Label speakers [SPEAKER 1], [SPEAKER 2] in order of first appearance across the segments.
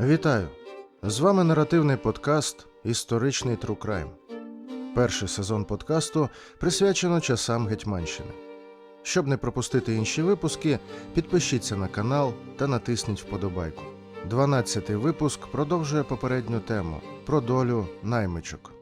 [SPEAKER 1] Вітаю! З вами наративний подкаст Історичний Crime. Перший сезон подкасту присвячено часам Гетьманщини. Щоб не пропустити інші випуски, підпишіться на канал та натисніть вподобайку. 12-й випуск продовжує попередню тему про долю наймичок.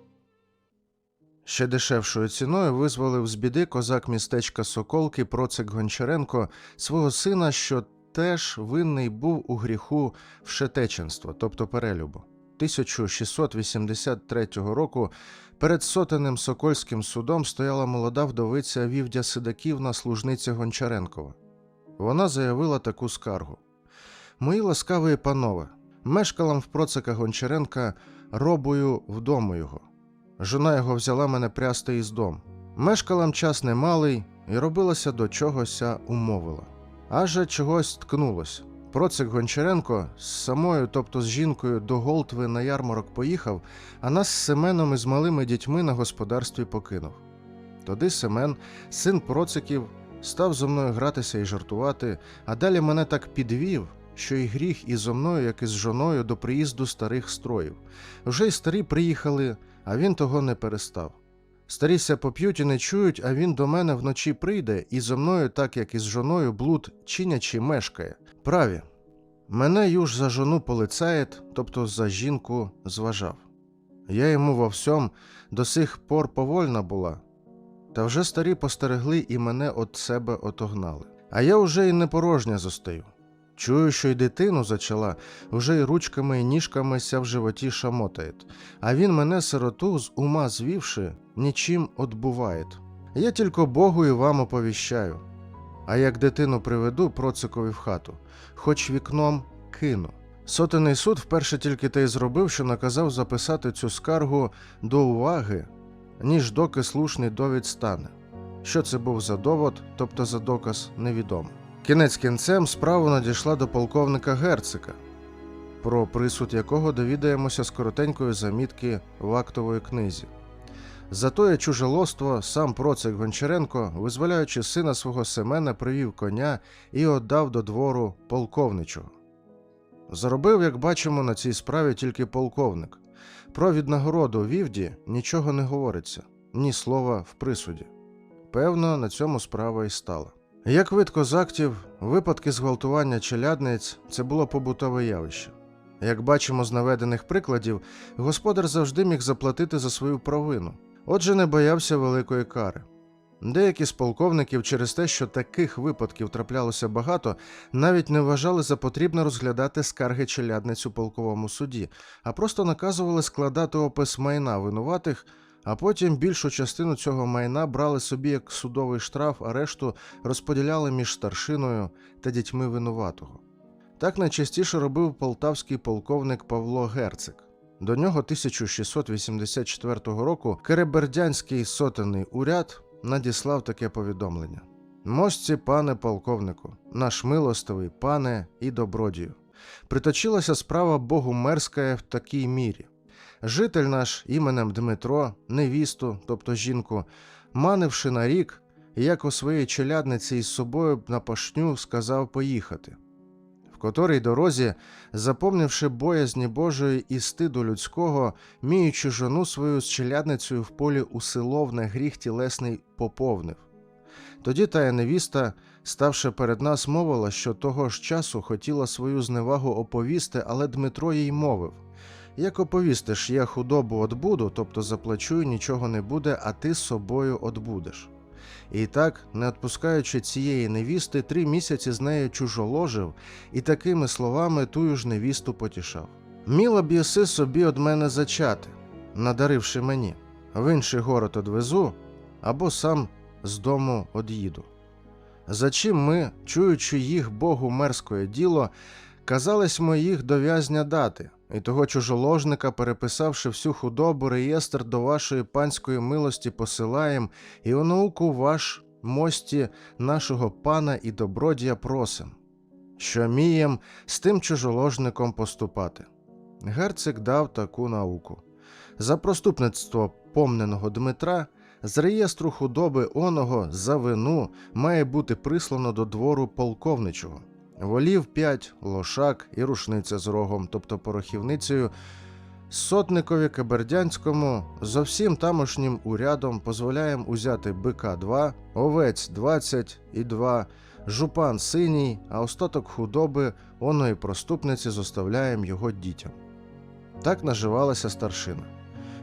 [SPEAKER 1] Ще дешевшою ціною визволив з біди козак містечка Соколки Процик Гончаренко свого сина, що теж винний був у гріху вшетеченства, тобто перелюбу. 1683 року перед сотенним Сокольським судом стояла молода вдовиця Вівдя Сидаківна, служниця Гончаренкова. Вона заявила таку скаргу: Мої ласкаві панове, мешкалам в процика Гончаренка робою вдому його. Жона його взяла мене прясти із дом. Мешкалам час немалий, і робилася до чогося умовила. Аже чогось ткнулось. Процик Гончаренко з самою, тобто з жінкою, до Голтви на ярмарок поїхав, а нас з Семеном із малими дітьми на господарстві покинув. Тоді Семен, син проциків, став зо мною гратися і жартувати, а далі мене так підвів, що і гріх і зо мною, як і з жоною, до приїзду старих строїв. Вже й старі приїхали, а він того не перестав. Старіся поп'ють і не чують, а він до мене вночі прийде, і зо мною, так як і з жоною, блуд чинячи мешкає. Праві. Мене юж за жону полицає, тобто за жінку зважав. Я йому во всьом до сих пор повольна була. Та вже старі постерегли і мене от себе отогнали. А я уже й не порожня зостаю. Чую, що й дитину зачала, вже й ручками і ніжками ся в животі шамотає, а він мене сироту з ума звівши, нічим отбуває. Я тільки Богу і вам оповіщаю. А як дитину приведу процикові в хату, хоч вікном кину. Сотений суд вперше тільки те й зробив, що наказав записати цю скаргу до уваги, ніж доки слушний довід стане. Що це був за довод, тобто за доказ, невідомо. Кінець кінцем справа надійшла до полковника Герцика, про присуд якого довідаємося з коротенької замітки в актової книзі. Затоє чужелоство сам процик Гончаренко, визволяючи сина свого Семена, привів коня і отдав до двору полковничого. Заробив, як бачимо, на цій справі тільки полковник. Про віднагороду Вівді нічого не говориться, ні слова в присуді. Певно, на цьому справа і стала. Як видко з актів, випадки зґвалтування челядниць це було побутове явище. Як бачимо з наведених прикладів, господар завжди міг заплатити за свою провину, отже, не боявся великої кари. Деякі з полковників через те, що таких випадків траплялося багато, навіть не вважали за потрібне розглядати скарги челядниць у полковому суді, а просто наказували складати опис майна винуватих, а потім більшу частину цього майна брали собі як судовий штраф, а решту розподіляли між старшиною та дітьми винуватого. Так найчастіше робив полтавський полковник Павло Герцик. До нього 1684 року Керебердянський сотенний уряд надіслав таке повідомлення: Мості, пане полковнику, наш милостивий пане і добродію. Приточилася справа Богумерська в такій мірі. Житель наш іменем Дмитро, невісту, тобто жінку, манивши на рік, як у своїй челядниці із собою на пашню сказав поїхати. В котрій дорозі, запомнивши боязні Божої і стиду людського, міючи жону свою з челядницею в полі усиловне гріх тілесний поповнив. Тоді тая невіста, ставши перед нас, мовила, що того ж часу хотіла свою зневагу оповісти, але Дмитро їй мовив як оповістиш, я худобу отбуду, тобто заплачу, і нічого не буде, а ти з собою отбудеш. І так, не відпускаючи цієї невісти, три місяці з нею чужоложив і такими словами тую ж невісту потішав. Міла б єси собі од мене зачати, надаривши мені, в інший город одвезу або сам з дому од'їду. За чим ми, чуючи їх Богу мерське діло, казались ми їх до в'язня дати, і того чужоложника, переписавши всю худобу, реєстр до вашої панської милості посилаєм, і у науку ваш мості нашого пана і добродія просим, що мієм з тим чужоложником поступати. Герцик дав таку науку. За проступництво помненого Дмитра з реєстру худоби оного за вину має бути прислано до двору полковничого. Волів п'ять, лошак і рушниця з рогом, тобто порохівницею. Сотникові Кабердянському зо всім тамошнім урядом дозволяємо узяти бика 2, овець 20 і 2, жупан синій, а остаток худоби оної проступниці зоставляємо його дітям. Так наживалася старшина.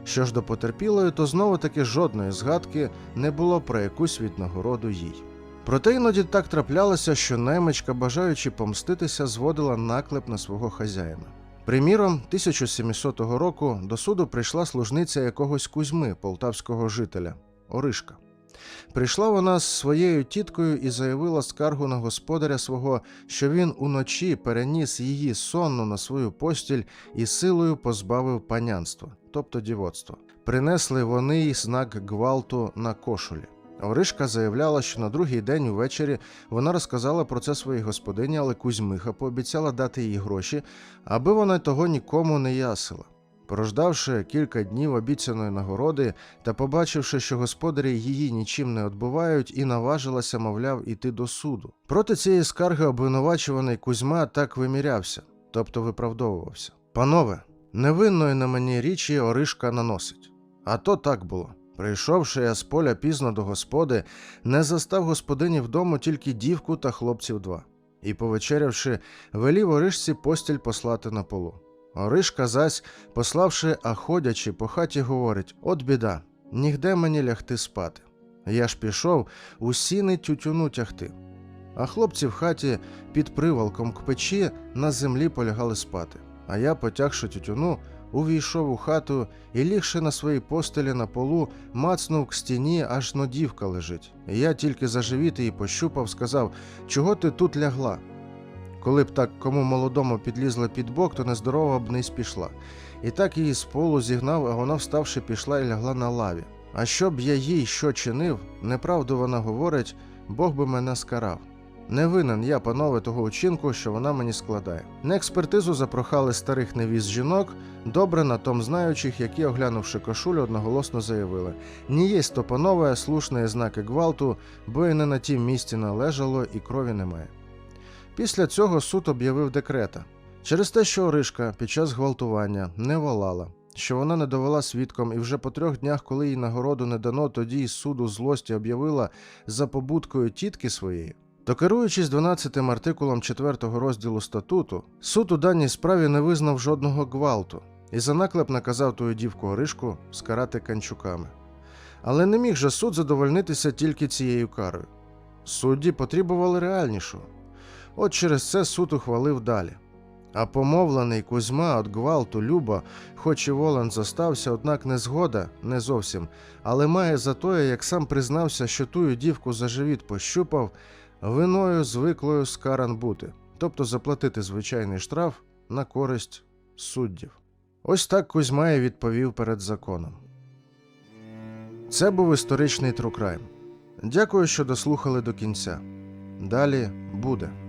[SPEAKER 1] Що ж до потерпілої, то знову таки жодної згадки не було про якусь віднагороду їй. Проте іноді так траплялося, що наймичка, бажаючи помститися, зводила наклеп на свого хазяїна. Приміром, 1700 року до суду прийшла служниця якогось Кузьми, полтавського жителя Оришка. Прийшла вона з своєю тіткою і заявила скаргу на господаря свого, що він уночі переніс її сонну на свою постіль і силою позбавив панянства, тобто дівоцтва. Принесли вони й знак гвалту на кошулі. Оришка заявляла, що на другий день увечері вона розказала про це своїй господині, але Кузьмиха пообіцяла дати їй гроші, аби вона того нікому не ясила. Прождавши кілька днів обіцяної нагороди та побачивши, що господарі її нічим не відбувають, і наважилася, мовляв, іти до суду. Проти цієї скарги обвинувачуваний Кузьма так вимірявся, тобто виправдовувався. Панове, невинної на мені річі Оришка наносить. А то так було. Прийшовши я з поля пізно до господи, не застав господині вдому тільки дівку та хлопців два. І, повечерявши, велів Оришці постіль послати на полу. Оришка зась, пославши, а ходячи по хаті, говорить: От біда, нігде мені лягти спати. Я ж пішов у сіни тютюну тягти. А хлопці в хаті під привалком к печі на землі полягали спати. А я, потягши тютюну, увійшов у хату і, лігши на своїй постелі на полу, мацнув к стіні, аж но дівка лежить. Я тільки за живіт її пощупав, сказав, чого ти тут лягла? Коли б так кому молодому підлізла під бок, то нездорова б не спішла. І так її з полу зігнав, а вона, вставши, пішла і лягла на лаві. А щоб я їй що чинив, неправду вона говорить, Бог би мене скарав. Не винен я, панове, того учинку, що вона мені складає. На експертизу запрохали старих невіст жінок, добре на том знаючих, які, оглянувши кошулю, одноголосно заявили: Ні єсть то, панове, слушної знаки гвалту, бо і не на тім місці належало, і крові немає. Після цього суд об'явив декрета. Через те, що Оришка під час гвалтування не волала, що вона не довела свідком, і вже по трьох днях, коли їй нагороду не дано, тоді із суду злості об'явила за побудкою тітки своєї, то керуючись 12 артикулом 4 розділу статуту, суд у даній справі не визнав жодного гвалту і за наклеп наказав тую дівку Оришку скарати канчуками. Але не міг же суд задовольнитися тільки цією карою. Судді потребували реальнішого. От через це суд ухвалив далі. А помовлений Кузьма от гвалту Люба, хоч і волен зостався, однак не згода, не зовсім, але має за тоє, як сам признався, що тую дівку за живіт пощупав, виною звиклою скаран бути, тобто заплатити звичайний штраф на користь суддів. Ось так Кузьма і відповів перед законом. Це був історичний трукрайм. Дякую, що дослухали до кінця. Далі буде.